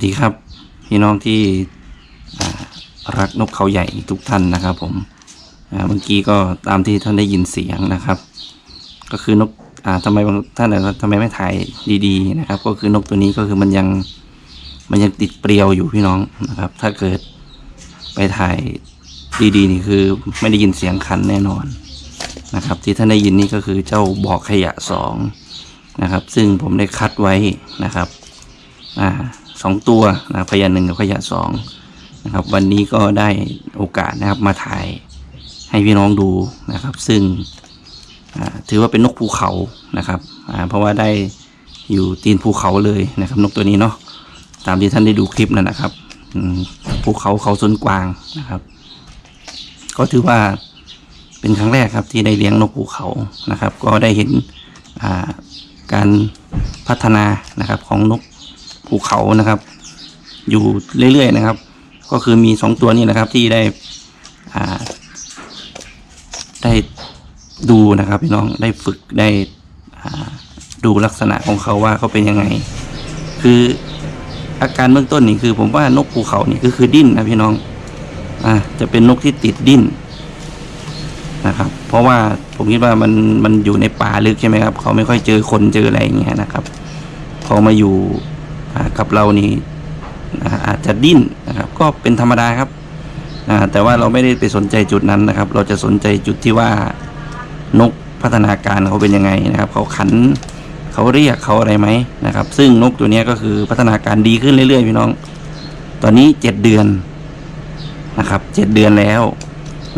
วัสดีครับพี่น้องที่รักนกเขาใหญ่ทุกท่านนะครับ ผมเมื่อกี้ก็ตามที่ท่านได้ยินเสียงนะครับ ก็คือนกอ่าทำไมบางท่านอาจจะทำไมไม่ถ่ายดีๆนะครับ ก็คือนกตัวนี้ก็คือมันยังมันยังติดเปรียวอยู่พี่น้องนะครับ ถ้าเกิดไปถ่ายดีๆนี่คือไม่ได้ยินเสียงคันแน่นอนนะครับ ที่ท่านได้ยินนี่ก็คือเจ้าบอกขยะสองนะครับ ซึ่งผมได้คัดไว้นะครับ อ่า สองตัวนะพยานหนึ่งกับพยานสองนะครับ วันนี้ก็ได้โอกาสนะครับมาถ่ายให้พี่น้องดูนะครับ ซึ่งถือว่าเป็นนกภูเขานะครับเพราะว่าได้อยู่ตีนภูเขาเลยนะครับ นกตัวนี้เนาะตามที่ท่านได้ดูคลิปนั่นนะครับภูเขาเขาสนกวางนะครับ ก็ถือว่าเป็นครั้งแรกครับที่ได้เลี้ยงนกภูเขานะครับ ก็ได้เห็นการพัฒนานะครับของนก ภูเขานะครับ อยู่เรื่อยๆนะครับ ก็คือมีสองตัวนี้นะครับที่ได้อ่า ได้ดูนะครับพี่น้องได้ฝึกได้ดูลักษณะของเขาว่าเขาเป็นยังไง คืออาการเบื้องต้นนี่คือผมว่านกภูเขานี่ก็คือดิ้นนะพี่น้อง อ่าจะเป็นนกที่ติดดิ้นนะครับ เพราะว่าผมคิดว่ามันมันอยู่ในป่าลึกใช่ไหมครับ เขาไม่ค่อยเจอคนเจออะไรอย่างเงี้ยนะครับ พอมาอยู่ กับเรานี่อ่าจจะดิ้นนะครับ ก็เป็นธรรมดาครับแต่ว่าเราไม่ได้ไปสนใจจุดนั้นนะครับ เราจะสนใจจุดที่ว่านกพัฒนาการเขาเป็นยังไงนะครับ เขาขันเขาเรียกเขาอะไรไหมนะครับ ซึ่งนกตัวนี้ก็คือพัฒนาการดีขึ้นเรื่อยๆพี่น้อง ตอนนี้เจ็ดเดือนนะครับเจ็ดเดือนแล้ว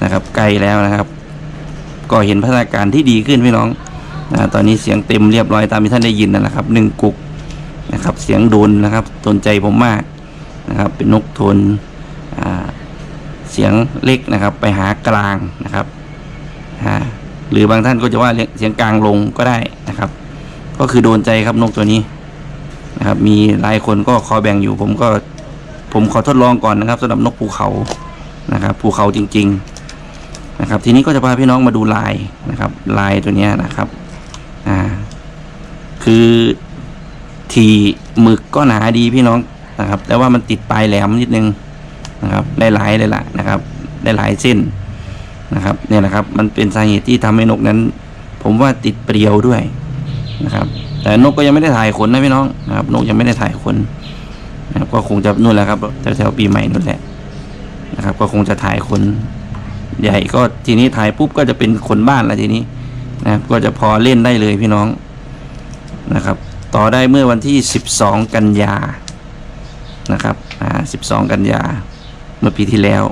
นะครับไกลแล้วนะครับ ก็เห็นพัฒนาการที่ดีขึ้นพี่น้องอ่าตอนนี้เสียงเต็มเรียบร้อยตามที่ท่านได้ยินนั่นแหละครับหนึ่งกุก นะครับ เสียงโดนนะครับตนใจผมมากนะครับ เป็นนกโทนเสียงเล็กนะครับ ไปหากลางนะครับหรือบางท่านก็จะว่าเสียงกลางลงก็ได้นะครับ ก็คือโดนใจครับนกตัวนี้นะครับ มีหลายคนก็ขอแบ่งอยู่ผมก็ผมขอทดลองก่อนนะครับสำหรับนกภูเขานะครับภูเขาจริง ๆนะครับ ทีนี้ก็จะพาพี่น้องมาดูลายนะครับ ลายตัวนี้นะครับอ่าคือ ทีหมึกก็หนาดีพี่น้องนะครับ แต่ว่ามันติดปลายแหลมนิดนึงนะครับได้หลายเลยล่ะนะครับได้หลายเส้นนะครับเนี่ยนะครับ มันเป็นสาเหตุที่ทำให้นกนั้น ผมว่าติดเปรียวด้วยนะครับ แต่นกก็ยังไม่ได้ถ่ายขนนะพี่น้องนะครับ นกยังไม่ได้ถ่ายขนนะครับ ก็คงจะนู่นแหละครับแถวๆปีใหม่นู่นแหละนะครับ ก็คงจะถ่ายขนใหญ่ก็ทีนี้ถ่ายปุ๊บก็จะเป็นขนบ้านแล้วทีนี้นะครับ ก็จะพอเล่นได้เลยพี่น้องนะครับ ต่อได้เมื่อวันที่ 12 กันยานะครับอ่า12 กันยาเมื่อปีที่แล้ว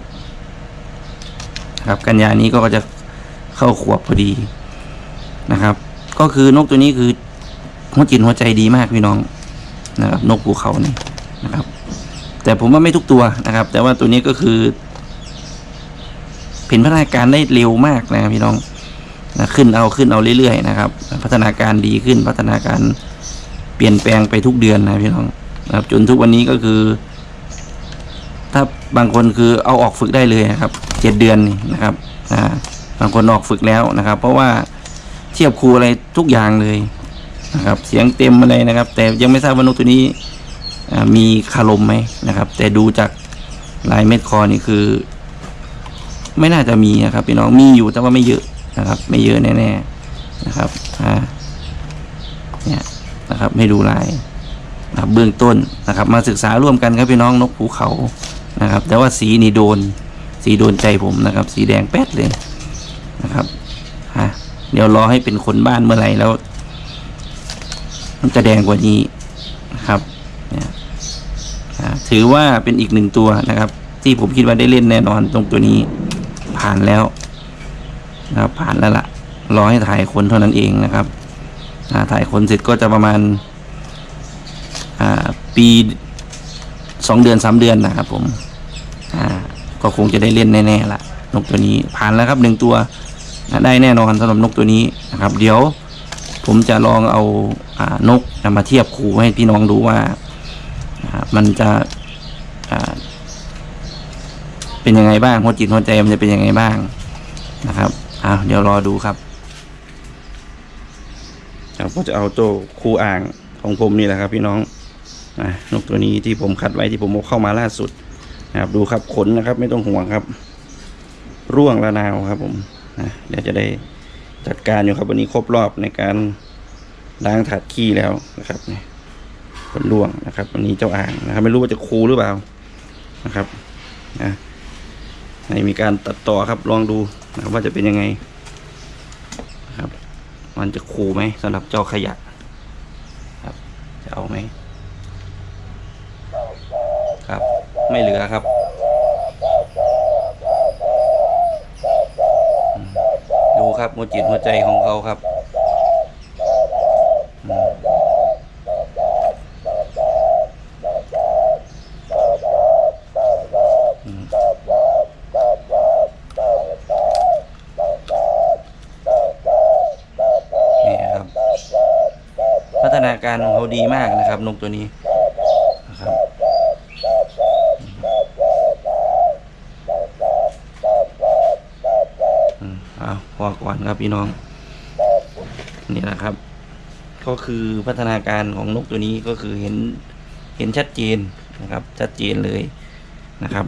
ครับกันยานี้ก็จะเข้าขวบพอดีนะครับ ก็คือนกตัวนี้คือหัวจิตหัวใจดีมากพี่น้องนะครับ นกภูเขานี่นะครับ แต่ผมว่าไม่ทุกตัวนะครับ แต่ว่าตัวนี้ก็คือเห็นพัฒนาการได้เร็วมากนะพี่น้องนะขึ้นเอาขึ้นเอาเรื่อยๆนะครับ พัฒนาการดีขึ้นพัฒนาการ ปลี่ยนแปลงไปทุกเดือนนะพี่น้องนะครับ จนทุกวันนี้ก็คือ ถ้าบางคนคือเอาออกฝึกได้เลยนะครับเจ็ดเดือนนี่นะครับอ่าบางคนออกฝึกแล้วนะครับ เพราะว่าเทียบครูอะไรทุกอย่างเลยนะครับ เสียงเต็มอะไรนะครับ แต่ยังไม่ทราบว่านกตัวนี้มีคารมไหมนะครับ แต่ดูจากลายเม็ดคอนี่คือ ไม่น่าจะมีนะครับพี่น้องมีอยู่แต่ว่าไม่เยอะนะครับ ไม่เยอะแน่ๆนะครับอ่าเนี่ย นะครับ ให้ดูลายนะครับเบื้องต้นนะครับ มาศึกษาร่วมกันครับพี่น้องนกภูเขานะครับ แต่ว่าสีนี่โดน สีโดนใจผมนะครับ สีแดงแป๊ดเลยนะครับฮะเดี๋ยวรอให้เป็นคนบ้านเมื่อไหร่แล้ว มันจะแดงกว่านี้นะครับเนี่ยถือว่าเป็นอีกหนึ่งตัวนะครับ ที่ผมคิดว่าได้เล่นแน่นอนตรงตัวนี้ผ่านแล้วนะครับผ่านแล้วล่ะรอให้ถ่ายคนเท่านั้นเองนะครับ ถ่ายคนเสร็จก็จะประมาณาปีสองเดือนสามเดือนนะครับผมก็คงจะได้เล่นแน่ๆละนกตัวนี้ผ่านแล้วครับหนึ่งตัวได้แน่นอนสำหรับนกตัวนี้นะครับ เดี๋ยวผมจะลองเอาอานกนำมาเทียบคู่ให้พี่น้องดูว่ามันจะเป็นยังไงบ้างหัวจิตหัวใจมันจะเป็นยังไงบ้างนะครับอ้าวเดี๋ยวรอดูครับ ก็จะเอาตัวคู่อ่างของผมนี่แหละครับ พี่น้องอะนกตัวนี้ที่ผมคัดไว้ที่ผมเอาเข้ามาล่าสุดนะครับดูครับขนนะครับ ไม่ต้องห่วงครับ ร่วงละนาวครับ ผมนะเดี๋ยวจะได้จัดการอยู่ครับวันนี้ครบรอบในการล้างถาดขี้แล้วนะครับนี่ขนร่วงนะครับ วันนี้เจ้าอ่างนะครับ ไม่รู้ว่าจะคูหรือเปล่านะครับนะให้มีการตัดต่อครับลองดูนะครับว่าจะเป็นยังไง มันจะคูไหมสำหรับเจ้าขยะครับ จะเอาไหมครับ ไม่เหลือครับดูครับหัวจิตหัวใจของเขาครับอืมอืมนี่ครับ พัฒนาการของเขา ดีมากนะครับ นกตัวนี้นะครับอืมเอาพอก่อนครับพี่น้อง นี่แหละครับ ก็คือพัฒนาการของนกตัวนี้ก็คือเห็นเห็นชัดเจนนะครับ ชัดเจนเลยนะครับ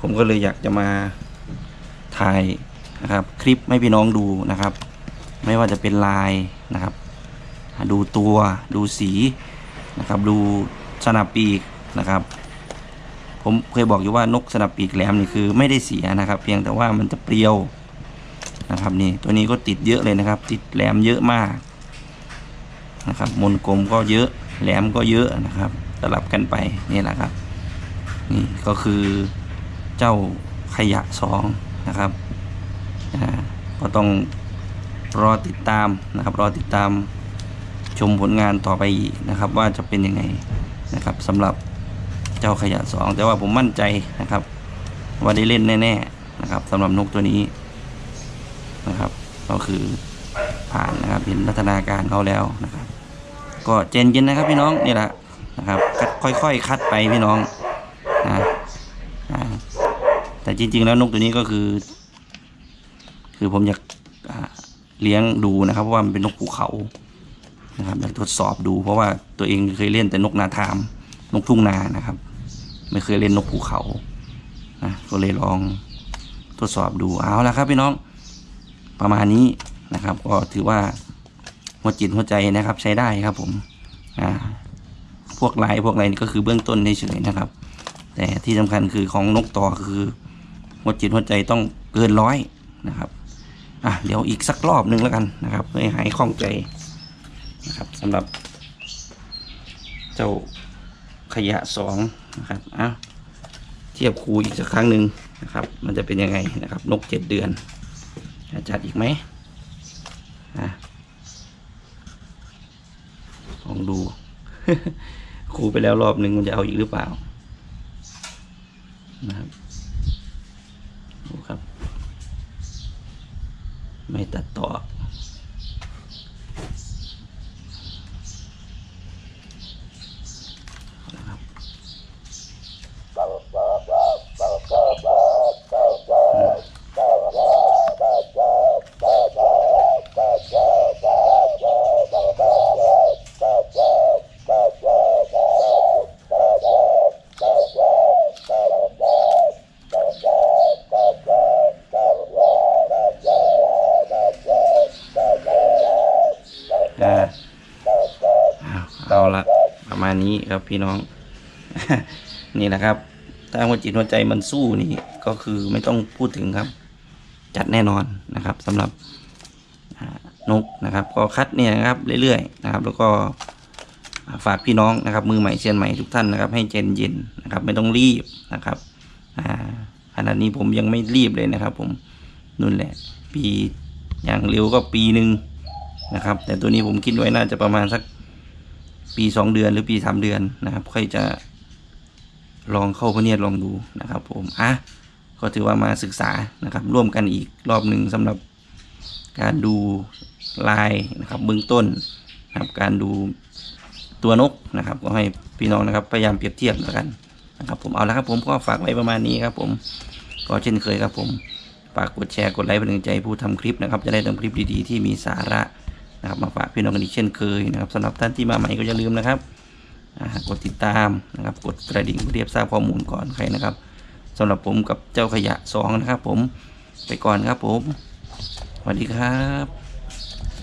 ผมก็เลยอยากจะมาถ่ายนะครับ คลิปให้พี่น้องดูนะครับ ไม่ว่าจะเป็นลายนะครับ ดูตัวดูสีนะครับ ดูสนับปีกนะครับ ผมเคยบอกอยู่ว่านกสนับปีกแหลมนี่คือไม่ได้เสียนะครับ เพียงแต่ว่ามันจะเปรี้ยวนะครับนี่ตัวนี้ก็ติดเยอะเลยนะครับ ติดแหลมเยอะมากนะครับ มนกลมก็เยอะแหลมก็เยอะนะครับสลับกันไปนี่แหละครับ นี่ก็คือเจ้าขยะสองนะครับอ่าก็ต้องรอติดตามนะครับ รอติดตาม ชมผลงานต่อไปอีกนะครับ ว่าจะเป็นยังไงนะครับสำหรับเจ้าขยะสองแต่ว่าผมมั่นใจนะครับ ว่าได้เล่นแน่ๆนะครับสำหรับนกตัวนี้นะครับ ก็คือผ่านนะครับเห็นพัฒนาการเขาแล้วนะครับ ก็เจนเย็นนะครับพี่น้องนี่แหละนะครับคัดค่อยๆ คัดไปพี่น้องนะแต่จริง ๆ แล้วนกตัวนี้ก็คือ คือผมอยากเลี้ยงดูนะครับเพราะว่ามันเป็นนกภูเขา นะครับอยากทดสอบดู เพราะว่าตัวเองเคยเล่นแต่นกนาทาม นกทุ่งนานะครับ ไม่เคยเล่นนกภูเขานะก็เลยลองทดสอบดูเอาละครับพี่น้องประมาณนี้นะครับ ก็ถือว่าหัวจิตหัวใจนะครับ ใช้ได้ครับผมอ่าพวกลายพวกอะไรนี่ก็คือเบื้องต้นเฉยๆนะครับ แต่ที่สำคัญคือของนกต่อคือหัวจิตหัวใจต้องเกินร้อยนะครับอะเดี๋ยวอีกสักรอบหนึ่งแล้วกันนะครับเพื่อให้หายคล่องใจ นะครับสำหรับ เจ้าขยะสองนะครับอะเทียบคูอีกสักครั้งหนึ่งนะครับ มันจะเป็นยังไงนะครับ นกเจ็ดเดือนจะจัดอีกไหมอะลองดูคูไปแล้วรอบหนึ่งมันจะเอาอีกหรือเปล่านะครับดูครับ ไม่ตัดต่อาเอาละประมาณ นี้ครับพี่น้อง นี่แหละครับ ถ้าหัวจิตหัวใจมันสู้นี่ก็คือไม่ต้องพูดถึงครับ จัดแน่นอนนะครับสำหรับนกนะครับ ก็คัดเนี่ยนะครับเรื่อยๆนะครับ แล้วก็ฝากพี่น้องนะครับ มือใหม่เซียนใหม่ทุกท่านนะครับ ให้เจนเย็นนะครับ ไม่ต้องรีบนะครับอ่าขณะนี้ผมยังไม่รีบเลยนะครับ ผมนู่นแหละ ปีอย่างเร็วก็ปีหนึ่งนะครับ แต่ตัวนี้ผมคิดไว้น่าจะประมาณสัก ปีสองเดือนหรือปีสามเดือนนะครับ ค่อยจะลองเข้าพเนียดลองดูนะครับ ผมอะก็ถือว่ามาศึกษานะครับ ร่วมกันอีกรอบหนึ่งสำหรับการดูลายนะครับ เบื้องต้นนะครับ การดูตัวนกนะครับ ก็ให้พี่น้องนะครับ พยายามเปรียบเทียบแล้วกันนะครับ ผมเอาละครับผมก็ฝากไว้ประมาณนี้ครับ ผมก็เช่นเคยครับผมฝากกดแชร์กดไลค์เป็นกำลังใจผู้ทำคลิปนะครับ จะได้ทำคลิปดีๆที่มีสาระ นะครับมาฝากพี่น้องกันอีกเช่นเคยนะครับสำหรับท่านที่มาใหม่ก็อย่าลืมนะครับกดติดตามนะครับกดกระดิ่งเพื่อเรียบทราบข้อมูลก่อนใครนะครับสำหรับผมกับเจ้าขยะสองนะครับ ผมไปก่อนครับผมสวัสดีครับ